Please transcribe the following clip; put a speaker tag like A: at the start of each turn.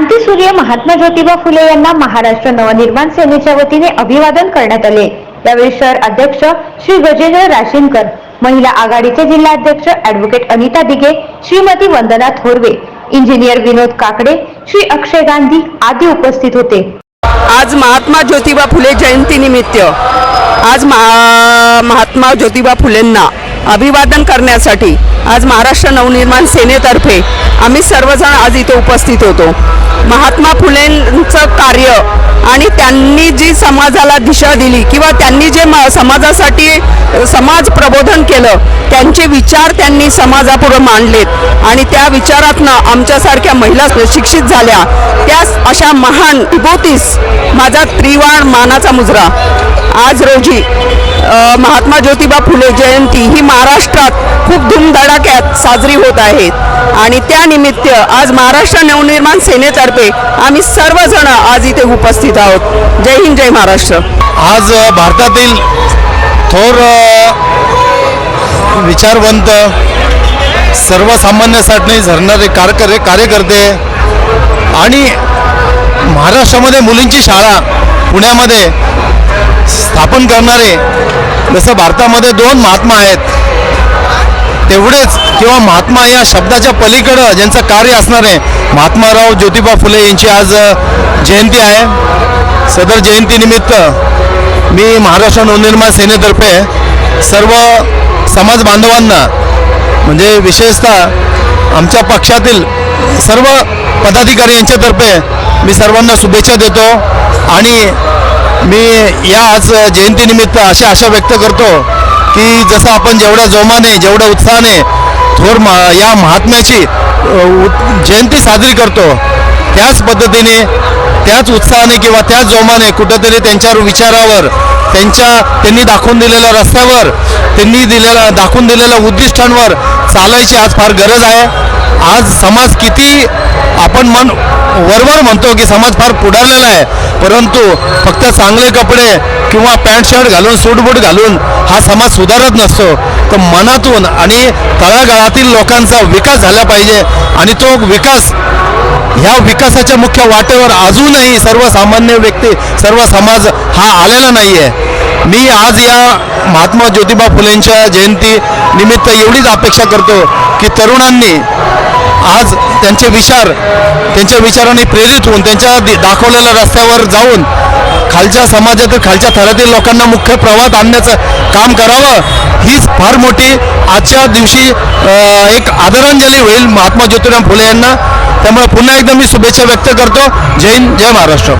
A: क्रांतीसूर्य महात्मा ज्योतिबा फुले यांना महाराष्ट्र नवनिर्माण सेनेच्या वतीने अभिवादन करण्यात आले. यावेळी शहर अध्यक्ष श्री गजेंद्र राशीनकर महिला आघाडीचे जिल्हाध्यक्ष ऍडव्होकेट अनिता दिगे श्रीमती वंदना थोरवे इंजिनियर विनोद काकडे श्री अक्षय गांधी आदी उपस्थित होते.
B: आज महात्मा ज्योतिबा फुले जयंतीनिमित्त आज महा महात्मा ज्योतिबा फुलेंना अभिवादन करण्यासाठी आज महाराष्ट्र नवनिर्माण सेनेतर्फे आम्ही सर्वजण आज इथे उपस्थित होतो. महात्मा फुलेंचं कार्य आणि त्यांनी जी समाजाला दिशा दिली किंवा त्यांनी जे म समाजासाठी समाज प्रबोधन केलं त्यांचे विचार त्यांनी समाजापुढे मांडलेत. आणि त्या विचारातनं आमच्यासारख्या महिला शिक्षित झाल्या. त्या अशा महान विभूतीस माझा त्रिवाण मानाचा मुजरा. आज रोजी महात्मा ज्योतिबा फुले जयंती ही महाराष्ट्रात खूप धूमधडाक्यात साजरी होत आहेत आणि त्यानिमित्त आज महाराष्ट्र नवनिर्माण सेनेतर्फे आम्ही सर्वजण आज इथे उपस्थित आहोत. जय हिंद जय महाराष्ट्र.
C: आज भारतातील थोर विचारवंत सर्वसामान्यासाठी झरणारे कारकर कार्यकर्ते आणि महाराष्ट्रामध्ये मुलींची शाळा पुण्यामध्ये स्थापन करणारे जसं भारतामध्ये दोन महात्मा आहेत तेवढेच किंवा महात्मा या शब्दाच्या पलीकडं ज्यांचं कार्य असणार आहे महात्माराव ज्योतिबा फुले यांची आज जयंती आहे. सदर जयंतीनिमित्त मी महाराष्ट्र नवनिर्माण सेनेतर्फे सर्व समाज बांधवांना म्हणजे विशेषतः आमच्या पक्षातील सर्व पदाधिकारी यांच्यातर्फे मी सर्वांना शुभेच्छा देतो. आणि मी या आज जयंतीनिमित्त अशी आशा व्यक्त करतो की जसं आपण जेवढ्या जोमाने जेवढ्या उत्साहाने थोर मा या महात्म्याची जयंती साजरी करतो त्याच पद्धतीने त्याच उत्साहाने किंवा त्याच जोमाने कुठंतरी त्यांच्या विचारावर त्यांच्या त्यांनी दाखवून दिलेल्या रस्त्यावर त्यांनी दिलेल्या दाखवून दिलेल्या उद्दिष्टांवर चालायची आज फार गरज आहे. आज समाज किती आपण मन वरवर म्हणतो की समाज फार पुढारलेला आहे. परंतु फक्त चांगले कपडे किंवा पॅन्ट शर्ट घालून सूटबूट घालून हा समाज सुधारत नसतो. तर मनातून आणि तळागाळातील लोकांचा विकास झाला पाहिजे आणि तो विकास ह्या विकासाच्या मुख्य वाटेवर अजूनही सर्वसामान्य व्यक्ती सर्व समाज हा आलेला नाही आहे मी आज या महात्मा ज्योतिबा फुलेंच्या जयंती निमित्त एवढीच अपेक्षा करतो की तरुणांनी आज त्यांचे विचार त्यांच्या विचारांनी प्रेरित होऊन त्यांच्या दि- दाखवलेल्या रस्त्यावर जाऊन खालच्या समाजातील खालच्या थरातील लोकांना मुख्य प्रवाहात आणण्याचं काम करावं हीच फार मोठी आजच्या दिवशी एक आदरांजली होईल महात्मा ज्योतिराम फुले यांना. त्यामुळे पुन्हा एकदा मी शुभेच्छा व्यक्त करतो. जय हिंद जय महाराष्ट्र.